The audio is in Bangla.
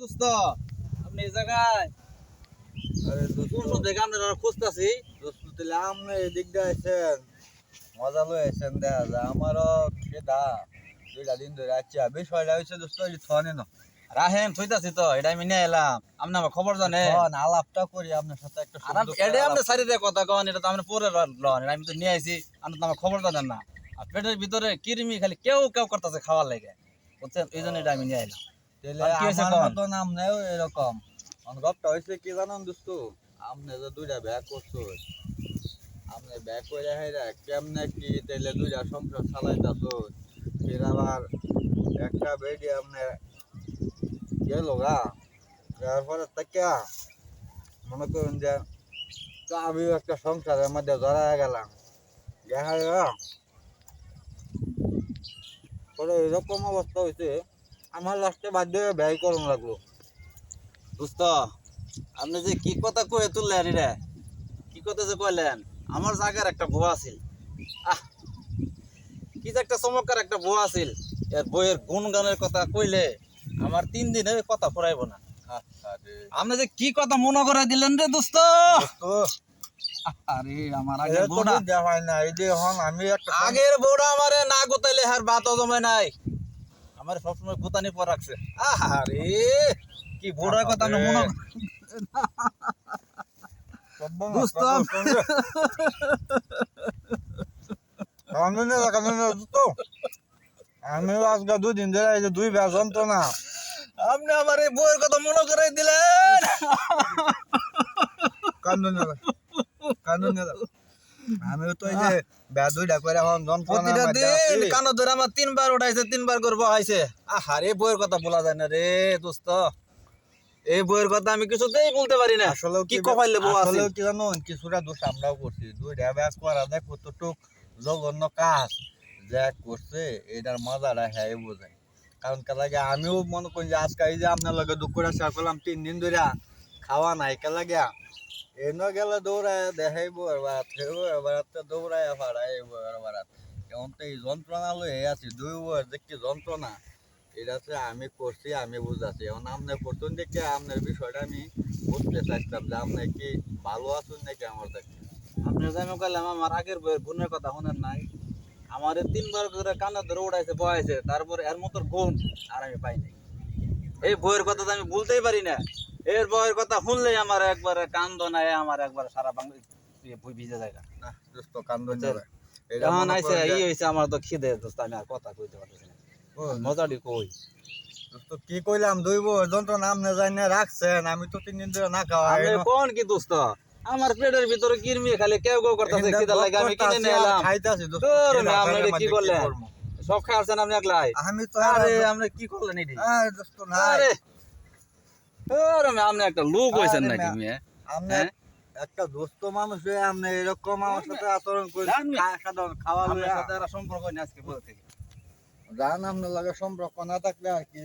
দোস্ত আপনি এই জায়গায় আরে দোস্ত। সব জায়গা খুঁজতেছি? দোস্ত তাহলে আপনি এদিক দিয়ে আইছেন মজা লই আইছেন দেখা যায়। আমারও খেদা। দুইটা দিন ধরে আছি বিষয়টা হয়েছে দোস্ত এই থনে না রাহেন থইতাছি তো এটা আমি নিয়ে এলাম। আপনি আমার খবর জানে আলাপটা করি আপনার সাথে একটা এটা আপনি আলাপ- কথা কন এটা তো আপনি পরে লন আমি তো নিয়ে আইছি আপনি তো আমার খবর জানেন না। আর পেটের ভিতরে কিরমি খালি কেউ কেউ করতেছে খাওয়ার লাগে। বুঝছেন? এই জন্য এটা আমি নিয়ে এলাম। আমার নাম এরকম। অনুভবটা হয়েছে কি জানেন দোস্ত? আপনি যে দুইটা ব্যাগ করছ আপনি ব্যাগ করে হেরা কেমনে কি তাইলে দুইটা সংসার চালাইতাছো? ফির আবার একটা বেডি আপনি গেল গা। তারপরে তাকিয়া মনে করুন যে তো আমিও একটা সংসারের মধ্যে জড়ায় গেলাম। দেখা গেল। পরে এরকম অবস্থা হয়েছে আমার লাস্টে বাধ্য হয়ে ব্যয় করুন লাগল। দোস্ত আপনি যে কি কথা কয়ে তুললেন এটা কি কথা যে কইলেন? আমার জায়গার একটা বউ আছিল। আহ কি যে একটা চমৎকার একটা বউ আছিল। এর বইয়ের গুণগানের কথা কইলে আমার তিন দিনে কথা ফুরাইব না। আপনি যে কি কথা মনে করে দিলেন রে দোস্ত? আরে আমার আগের বউটা। দেখায় না এই যে এখন আমি আগের বউটা আমারে না গোতাইলে হার ভাত জমে নাই। আমার সবসময় গোতানি পর রাখছে। আরে কি বউটার কথা আমি মনে। কান্দনে কান্দনে তো। আমি আজকে দুই দিন ধরে এই যে দুই ব্যাগ যন্ত্রণা। আপনি আমার এই কথা মনে করে দিলেন। আমি তো এই যে দুইটা করে এখন যন্ত্রণা প্রতিটা দিন কানো ধরে আমার তিনবার উঠাইছে তিনবার করে বহাইছে আহারে বউয়ের কথা বলা যায় না রে দোস্ত। এই বউয়ের কথা আমি কিছুতেই বলতে পারি না। আসলে কি কপাইলে বউ আসলে কি জানো কিছুটা দোষ আমরাও করছি। দুইটা ব্যাগ করা দেখ কতটুক জঘন্য কাজ যা করছে এটার মজাটা হ্যাঁ বোঝায়। কারণ কে লাগে আমিও মনে করি যে আজকে এই যে আপনার লগে দুপুরে শেয়ার করলাম তিন দিন ধরে খাওয়া নাই। কে লাগে এনে গেলে দৌড়ায় দেখাইব, এবার থেব এবার দৌড়ায় ফাড়াইব, এবার এখন তো এই যন্ত্রণা লই আছি, দুই বছর কি যন্ত্রণা। এটা হচ্ছে আমি করছি, আমি বুঝাচ্ছি। এখন আপনার প্রথম দেখে আপনার বিষয়টা আমি বুঝতে চাইতাম যে আপনি কি ভালো আছেন নাকি আমার দেখে আপনি জানো কইলাম আমার আগের বউয়ের গুণের কথা শুনেন নাই। আমার তিনবার করে কানা ধরে উঠাইছে বয়াইছে, তারপর এর মতো গুণ আর আমি পাইনি এই বইয়ের কথা তো আমি বলতেই পারি না। এর বইয়ের কথা শুনলেই আমার একবারে কান্দ নাই আমার একবার সারা বাংলা ভিজে না দোস্ত? যাবে এটা এখন আইসে ই আমার তো খিদে দোস্ত আমি আর কথা কইতে পারতেছি না। মজাটি কই? দোস্ত কি কইলাম দুই আপনি যাই না রাখছেন আমি তো তিন দিন ধরে না খাওয়া কোন কি দোস্ত? আমার পেটের ভিতরে কিরমি খালি কেউ কেউ করতেছে খিদা লাগে আমি কিনে নিয়ে এলাম। খাইতাছি দোস্ত তোর আপনি এটা কি করলেন? সব খাওয়াছেন আপনি একলাই? আমি তো আরে আরে আপনি কি করলেন এটি আরে দোস্ত না আরে আরে আপনি একটা লোক হয়েছেন নাকি মে- আপনি হ্যাঁ? একটা দোস্ত মানুষ হয়ে আপনি এরকম আমার সাথে আচরণ করে সাধারণ খাওয়া দাওয়া সাথে সম্পর্ক নেই আজকে বলতে জান আপনার লাগে সম্পর্ক না থাকলে আর কি